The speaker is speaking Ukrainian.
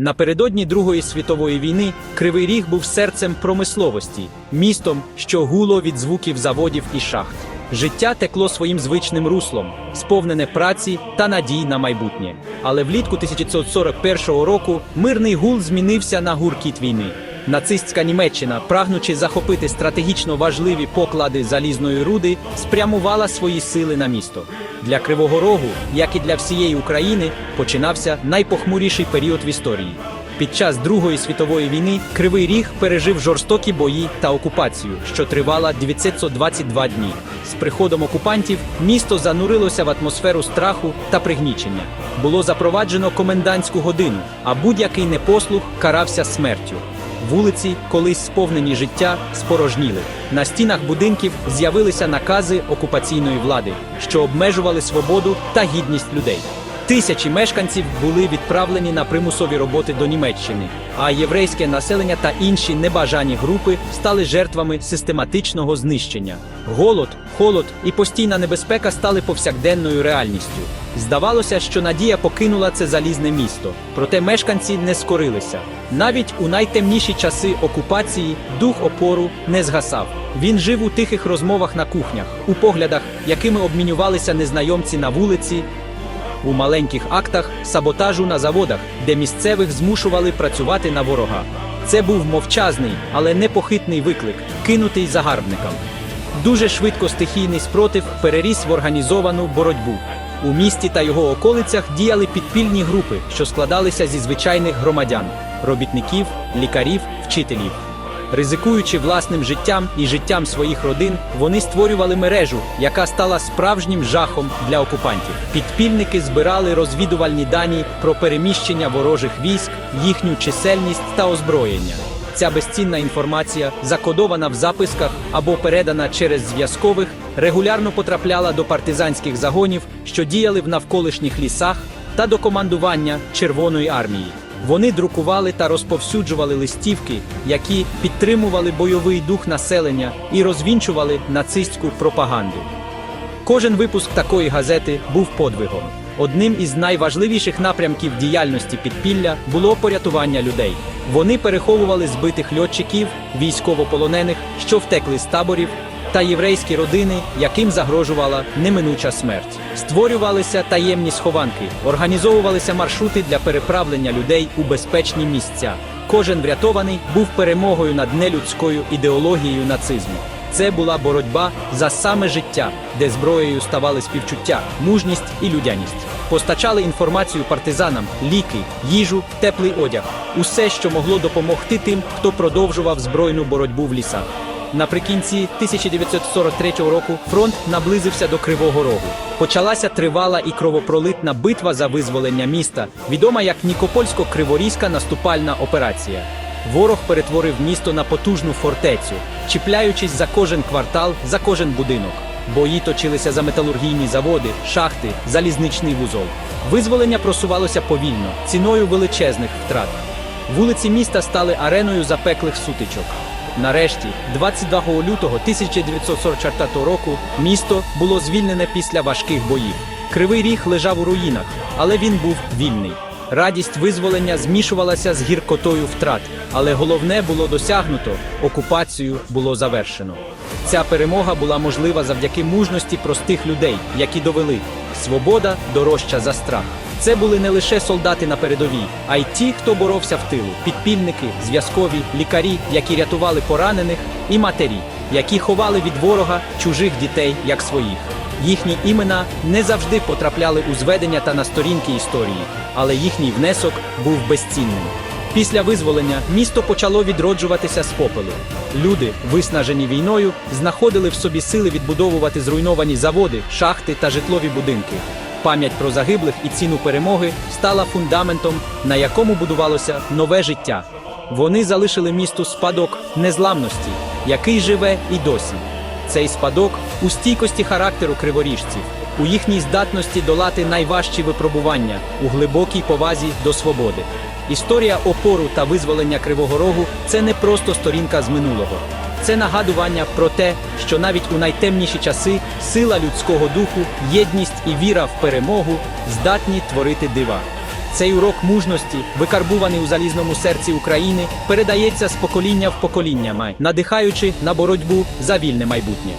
Напередодні Другої світової війни Кривий Ріг був серцем промисловості, містом, що гуло від звуків заводів і шахт. Життя текло своїм звичним руслом, сповнене праці та надій на майбутнє. Але влітку 1941 року мирний гул змінився на гуркіт війни. Нацистська Німеччина, прагнучи захопити стратегічно важливі поклади залізної руди, спрямувала свої сили на місто. Для Кривого Рогу, як і для всієї України, починався найпохмуріший період в історії. Під час Другої світової війни Кривий Ріг пережив жорстокі бої та окупацію, що тривала 922 дні. З приходом окупантів місто занурилося в атмосферу страху та пригнічення. Було запроваджено комендантську годину, а будь-який непослух карався смертю. Вулиці, колись сповнені життя, спорожніли. На стінах будинків з'явилися накази окупаційної влади, що обмежували свободу та гідність людей. Тисячі мешканців були відправлені на примусові роботи до Німеччини, а єврейське населення та інші небажані групи стали жертвами систематичного знищення. Голод, холод і постійна небезпека стали повсякденною реальністю. Здавалося, що надія покинула це залізне місто, проте мешканці не скорилися. Навіть у найтемніші часи окупації дух опору не згасав. Він жив у тихих розмовах на кухнях, у поглядах, якими обмінювалися незнайомці на вулиці, у маленьких актах саботажу на заводах, де місцевих змушували працювати на ворога. Це був мовчазний, але непохитний виклик, кинутий загарбникам. Дуже швидко стихійний спротив переріс в організовану боротьбу. У місті та його околицях діяли підпільні групи, що складалися зі звичайних громадян, робітників, лікарів, вчителів. Ризикуючи власним життям і життям своїх родин, вони створювали мережу, яка стала справжнім жахом для окупантів. Підпільники збирали розвідувальні дані про переміщення ворожих військ, їхню чисельність та озброєння. Ця безцінна інформація, закодована в записках або передана через зв'язкових, регулярно потрапляла до партизанських загонів, що діяли в навколишніх лісах, та до командування Червоної армії. Вони друкували та розповсюджували листівки, які підтримували бойовий дух населення і розвінчували нацистську пропаганду. Кожен випуск такої газети був подвигом. Одним із найважливіших напрямків діяльності підпілля було порятування людей. Вони переховували збитих льотчиків, військовополонених, що втекли з таборів, та єврейські родини, яким загрожувала неминуча смерть. Створювалися таємні схованки, організовувалися маршрути для переправлення людей у безпечні місця. Кожен врятований був перемогою над нелюдською ідеологією нацизму. Це була боротьба за саме життя, де зброєю ставали співчуття, мужність і людяність. Постачали інформацію партизанам, ліки, їжу, теплий одяг усе, що могло допомогти тим, хто продовжував збройну боротьбу в лісах. Наприкінці 1943 року фронт наблизився до Кривого Рогу. Почалася тривала і кровопролитна битва за визволення міста, відома як Нікопольсько-Криворізька наступальна операція. Ворог перетворив місто на потужну фортецю, чіпляючись за кожен квартал, за кожен будинок. Бої точилися за металургійні заводи, шахти, залізничний вузол. Визволення просувалося повільно, ціною величезних втрат. Вулиці міста стали ареною запеклих сутичок. Нарешті, 22 лютого 1944 року, місто було звільнене після важких боїв. Кривий ріг лежав у руїнах, але він був вільний. Радість визволення змішувалася з гіркотою втрат, але головне було досягнуто окупацію було завершено. Ця перемога була можлива завдяки мужності простих людей, які довели свобода дорожча за страх. Це були не лише солдати на передовій, а й ті, хто боровся в тилу: підпільники, зв'язкові, лікарі, які рятували поранених, і матері, які ховали від ворога чужих дітей як своїх. Їхні імена не завжди потрапляли у зведення та на сторінки історії, але їхній внесок був безцінним. Після визволення місто почало відроджуватися з попелу. Люди, виснажені війною, знаходили в собі сили відбудовувати зруйновані заводи, шахти та житлові будинки. Пам'ять про загиблих і ціну перемоги стала фундаментом, на якому будувалося нове життя. Вони залишили місту спадок незламності, який живе і досі. Цей спадок у стійкості характеру криворіжців, у їхній здатності долати найважчі випробування, у глибокій повазі до свободи. Історія опору та визволення Кривого Рогу це не просто сторінка з минулого. Це нагадування про те, що навіть у найтемніші часи сила людського духу, єдність і віра в перемогу здатні творити дива. Цей урок мужності, викарбуваний у залізному серці України, передається з покоління в покоління, надихаючи на боротьбу за вільне майбутнє.